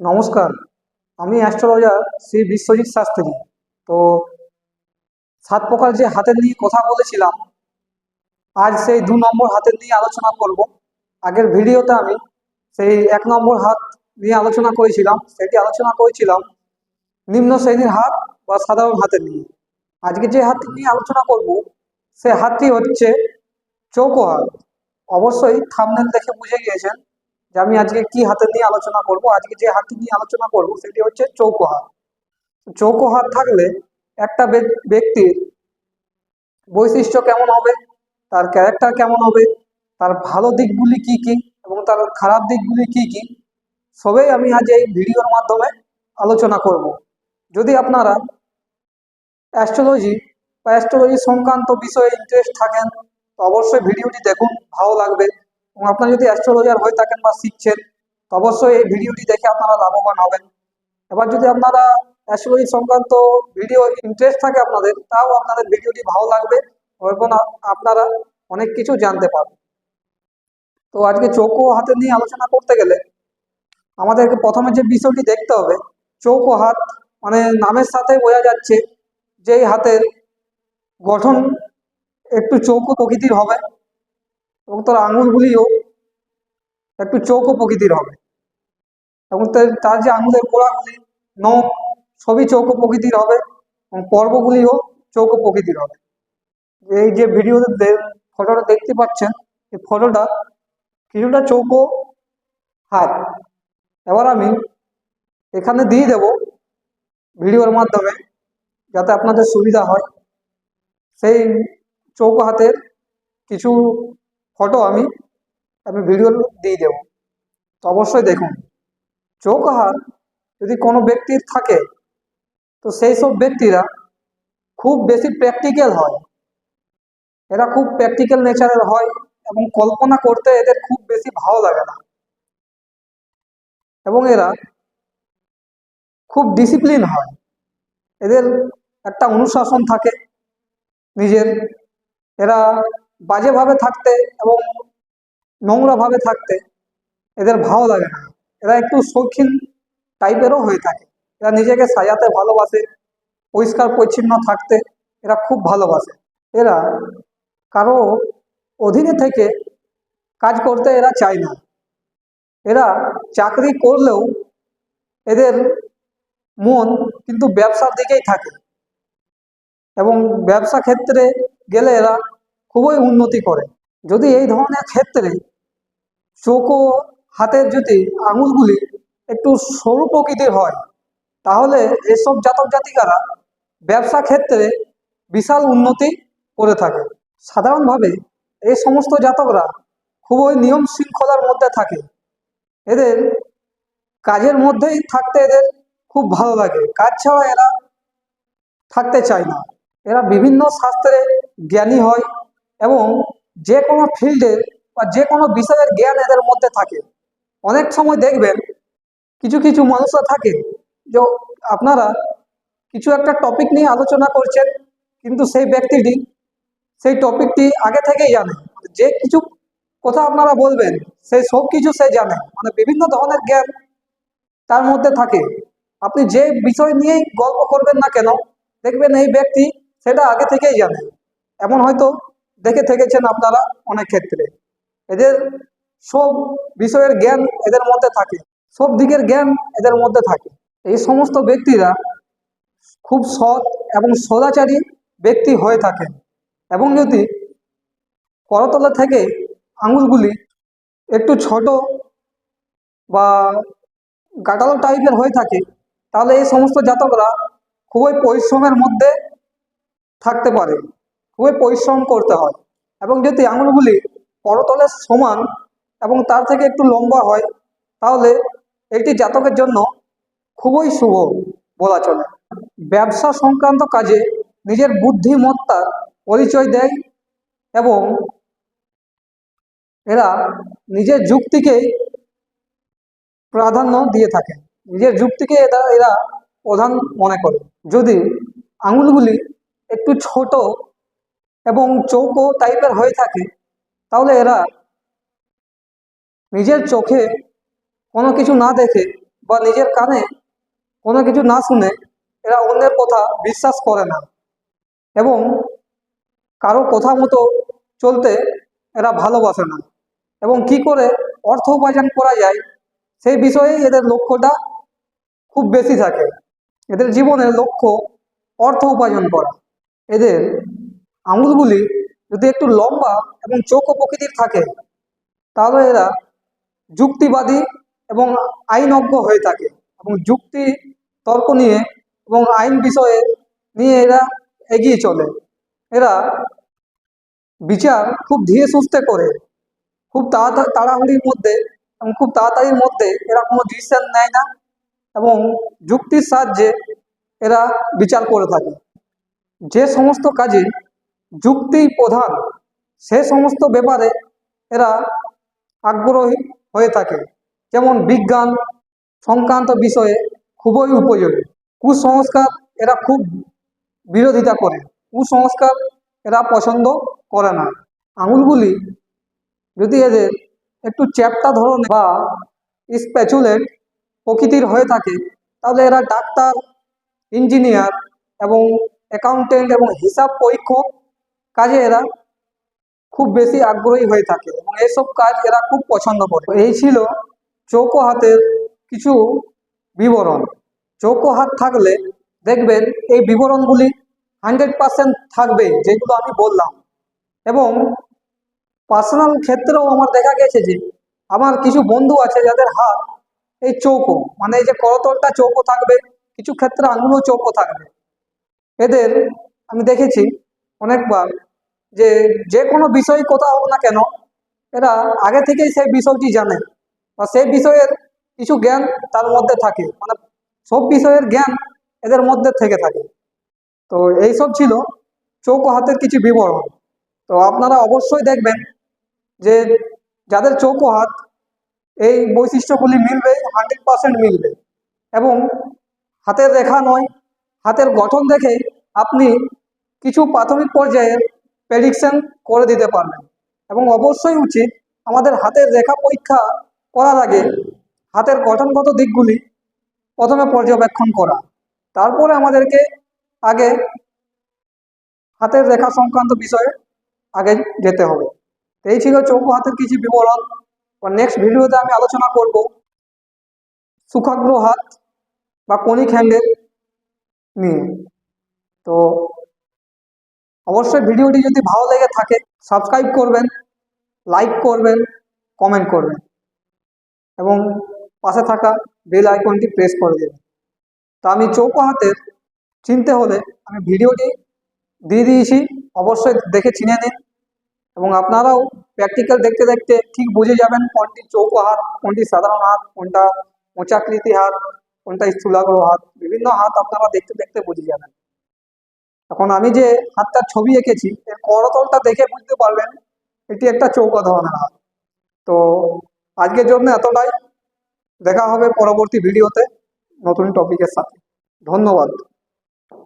নমস্কার, আমি অ্যাস্ট্রোলজার শ্রী বিশ্বজিৎ শাস্ত্রী। তো সাত প্রকার যে হাতের নিয়ে কথা বলেছিলাম, আজ সেই দু নম্বর হাতের নিয়ে আলোচনা করব। আগের ভিডিওতে আমি সেই এক নম্বর হাত নিয়ে আলোচনা করেছিলাম, সেটি আলোচনা করেছিলাম নিম্ন শ্রেণির হাত বা সাধারণ হাতের নিয়ে। আজকে যে হাতটি নিয়ে আলোচনা করব, সে হাতটি হচ্ছে চৌকো হাত অবশ্যই থামনেল দেখে বুঝে গিয়েছেন যে আমি আজকে কি হাতের নিয়ে আলোচনা করব? আজকে যে হাতটি নিয়ে আলোচনা করব, সেটি হচ্ছে চৌকো হাত চৌকো হাত থাকলে একটা ব্যক্তির বৈশিষ্ট্য কেমন হবে? তার ক্যারেক্টার কেমন হবে? তার ভালো দিকগুলি কি কি? এবং তার খারাপ দিকগুলি কি কি? সবই আমি আজ এই ভিডিওর মাধ্যমে আলোচনা করব। যদি আপনারা অ্যাস্ট্রোলজি বা অ্যাস্ট্রোলজি সংক্রান্ত বিষয়ে ইন্টারেস্ট থাকেন, তো অবশ্যই ভিডিওটি দেখুন, ভালো লাগবে। এবং আপনারা যদি অ্যাস্ট্রোলজার হয়ে থাকেন বা শিখছেন, তো অবশ্যই এই ভিডিওটি দেখে আপনারা লাভবান হবেন। এবার যদি আপনারা অ্যাস্ট্রোলজি সংক্রান্ত ভিডিও ইন্টারেস্ট থাকে আপনাদের, তাও আপনাদের ভিডিওটি ভালো লাগবে এবং আপনারা অনেক কিছু জানতে পারবেন। তো আজকে চৌকো হাতে নিয়ে আলোচনা করতে গেলে আমাদেরকে প্রথমে যে বিষয়টি দেখতে হবে চৌকো হাত মানে নামের সাথে বোঝা যাচ্ছে যে হাতের গঠন একটু চৌকো প্রকৃতির হবে। এবং তার আঙুলগুলিও একটু চৌকো প্রকৃতির হবে। এবং তার- যে আঙুলের গোড়াগুলি নখ, সবই চৌকো প্রকৃতির হবে এবং পর্বগুলিও চৌকো প্রকৃতির হবে। এই যে ভিডিওতে ফটোটা দেখতে পাচ্ছেন, এই ফটোটা কিছুটা চৌকো হাত। এবার আমি এখানে দিয়ে দেব ভিডিওর মাধ্যমে যাতে আপনাদের সুবিধা হয়। সেই চৌকো হাতের কিছু ফটো আমি আমি ভিডিও দিয়ে দেব। তো অবশ্যই দেখুন। চোখ হাত যদি কোনো ব্যক্তির থাকে, তো সেই সব ব্যক্তিরা খুব বেশি প্র্যাকটিক্যাল হয়। এরা খুব প্র্যাকটিক্যাল নেচারের হয় এবং কল্পনা করতে এদের খুব বেশি ভালো লাগে না। এবং এরা খুব ডিসিপ্লিন হয়। এদের একটা অনুশাসন থাকে নিজের। এরা বাজেভাবে থাকতে এবং নোংরাভাবে থাকতে এদের ভালো লাগে না। এরা একটু শৌখিন টাইপেরও হয়ে থাকে। এরা নিজেকে সাজাতে ভালোবাসে, পরিষ্কার পরিচ্ছন্ন থাকতে এরা খুব ভালোবাসে। এরা কারও অধীনে থেকে কাজ করতে এরা চায় না। এরা চাকরি করলেও এদের মন কিন্তু ব্যবসার দিকেই থাকে। এবং ব্যবসা ক্ষেত্রে গেলে এরা খুবই উন্নতি করে। যদি এই ধরনের ক্ষেত্রে চোখো হাতের যদি আঙুলগুলি একটু সরু প্রকৃতির হয়, তাহলে এসব জাতক জাতিকারা ব্যবসা ক্ষেত্রে বিশাল উন্নতি করে থাকে। সাধারণভাবে এই সমস্ত জাতকরা খুবই নিয়ম শৃঙ্খলার মধ্যে থাকে। এদের কাজের মধ্যেই থাকতে এদের খুব ভালো লাগে। কাজ ছাড়া এরা থাকতে চায় না। এরা বিভিন্ন শাস্ত্রে জ্ঞানী হয় এবং যে কোনো ফিল্ডের বা যে কোনো বিষয়ের জ্ঞান এদের মধ্যে থাকে। অনেক সময় দেখবেন কিছু কিছু মানুষরা থাকে যে আপনারা কিছু একটা টপিক নিয়ে আলোচনা করছেন, কিন্তু সেই ব্যক্তিটি সেই টপিকটি আগে থেকেই জানে। মানে যে কিছু কথা আপনারা বলবেন সেই সব কিছু সে জানে। মানে বিভিন্ন ধরনের জ্ঞান তার মধ্যে থাকে। আপনি যে বিষয় নিয়েই গল্প করবেন না কেন, দেখবেন এই ব্যক্তি সেটা আগে থেকেই জানে। এমন হয়তো দেখে থেকেছেন আপনারা অনেক ক্ষেত্রে। এদের সব বিষয়ের জ্ঞান এদের মধ্যে থাকে। সব দিকের জ্ঞান এদের মধ্যে থাকে। এই সমস্ত ব্যক্তিরা খুব সৎ এবং সদাচারী ব্যক্তি হয়ে থাকেন। এবং যদি করতলা থেকে আঙুলগুলি একটু ছোট বা গাটালো টাইপের হয়ে থাকে, তাহলে এই সমস্ত জাতকরা খুবই পরিশ্রমের মধ্যে থাকতে পারে। খুবই পরিশ্রম করতে হয়। এবং যদি আঙুলগুলি করতলের সমান এবং তার থেকে একটু লম্বা হয়, তাহলে একটি জাতকের জন্য খুবই শুভ বলা চলে। ব্যবসা সংক্রান্ত কাজে নিজের বুদ্ধিমত্তার পরিচয় দেয় এবং এরা নিজের যুক্তিকেই প্রাধান্য দিয়ে থাকে। নিজের যুক্তিকে এরা এরা প্রধান মনে করে। যদি আঙুলগুলি একটু ছোট এবং চৌকো টাইপের হয়ে থাকে, তাহলে এরা নিজের চোখে কোনো কিছু না দেখে বা নিজের কানে কোনো কিছু না শুনে এরা অন্যের কথা বিশ্বাস করে না এবং কারও কথা মতো চলতে এরা ভালোবাসে না। এবং কি করে অর্থ উপার্জন করা যায়, সেই বিষয়ে এদের লক্ষ্যটা খুব বেশি থাকে। এদের জীবনের লক্ষ্য অর্থ উপার্জন করা। এদের আঙুলগুলি যদি একটু লম্বা এবং চৌকো প্রকৃতির থাকে, তাহলে এরা যুক্তিবাদী এবং আইনজ্ঞ হয়ে থাকে এবং যুক্তি, তর্ক নিয়ে এবং আইন বিষয়ে নিয়ে এরা এগিয়ে চলে। এরা বিচার খুব ধীরে সুস্থে করে। খুব তাড়াহুড়ির মধ্যে এবং খুব তাড়াতাড়ির মধ্যে এরা কোনো ডিসিশন নেয় না এবং যুক্তির সাহায্যে এরা বিচার করে থাকে। যে সমস্ত কাজে যুক্তি প্রধান। সে সমস্ত ব্যাপারে এরা আগ্রহী হয়ে থাকে। যেমন বিজ্ঞান সংক্রান্ত বিষয়ে খুবই উপযোগী। কুসংস্কার এরা খুব বিরোধিতা করে। কুসংস্কার এরা পছন্দ করে না। আঙুলগুলি যদি এদের একটু চ্যাপ্টা ধরনের বা স্প্যাচুলেট প্রকৃতির হয়ে থাকে, তাহলে এরা ডাক্তার, ইঞ্জিনিয়ার এবং অ্যাকাউন্টেন্ট এবং হিসাব পরীক্ষক কাজে এরা খুব বেশি আগ্রহী হয়ে থাকে এবং এইসব কাজ এরা খুব পছন্দ করে। এই ছিল চৌকো হাতের কিছু বিবরণ। চৌকো হাত থাকলে দেখবেন এই বিবরণগুলি হান্ড্রেড পার্সেন্ট থাকবে যেগুলো আমি বললাম। এবং পার্সোনাল ক্ষেত্রেও আমার দেখা গেছে যে আমার কিছু বন্ধু আছে যাদের হাত এই চৌকো মানে এই যে করতলটা চৌকো থাকবে, কিছু ক্ষেত্রে আঙুলও চৌকো থাকবে। এদের আমি দেখেছি অনেকবার যে যে কোনো বিষয় কথা হোক না কেন, এরা আগে থেকেই সেই বিষয়টি জানে বা সেই বিষয়ের কিছু জ্ঞান তার মধ্যে থাকে। মানে সব বিষয়ের জ্ঞান এদের মধ্যে থেকে থাকে। তো এইসব ছিল চৌকো হাতের কিছু বিবরণ। তো আপনারা অবশ্যই দেখবেন যে যাদের চৌকো হাত এই বৈশিষ্ট্যগুলি মিলবে, হান্ড্রেড পার্সেন্ট মিলবে এবং হাতের রেখা নয়, হাতের গঠন দেখে আপনি কিছু প্রাথমিক পর্যায়ে প্রেডিকশন করে দিতে পারবেন। এবং অবশ্যই উচিত আমাদের হাতের রেখা পরীক্ষা করার আগে হাতের গঠনগত দিকগুলি প্রথমে পর্যবেক্ষণ করা। তারপরে আমাদেরকে আগে হাতের রেখা সংক্রান্ত বিষয়ে আগে যেতে হবে। এই ছিল চৌকো হাতের কিছু বিবরণ। নেক্সট ভিডিওতে আমি আলোচনা করব সুখাগ্র হাত বা কনিক হ্যান্ডেল নিয়ে। তো অবশ্যই ভিডিওটি যদি ভালো লেগে থাকে সাবস্ক্রাইব করবেন লাইক করবেন কমেন্ট করবেন এবং পাশে থাকা বেল আইকনটি প্রেস করে দেবেন। তা আমি চৌকো হাতের চিনতে হলে আমি ভিডিওটি দিয়ে দিয়েছি, অবশ্যই দেখে চিনে নিন এবং আপনারাও প্র্যাকটিক্যাল দেখতে দেখতে ঠিক বুঝে যাবেন কোনটি চৌকো হাত, কোনটি সাধারণ হাত, কোনটা মোচাকৃতি হাত, কোনটা স্থূলাগ্র হাত, বিভিন্ন হাত আপনারা দেখতে দেখতে বুঝে যাবেন। এখন আমি যে হাতটার ছবি এঁকেছি, এর করতলটা দেখে বুঝতে পারবেন এটি একটা চৌকা ধরনের হাত। তো আজকের জন্য এতটাই। দেখা হবে পরবর্তী ভিডিওতে নতুন টপিকের সাথে। ধন্যবাদ।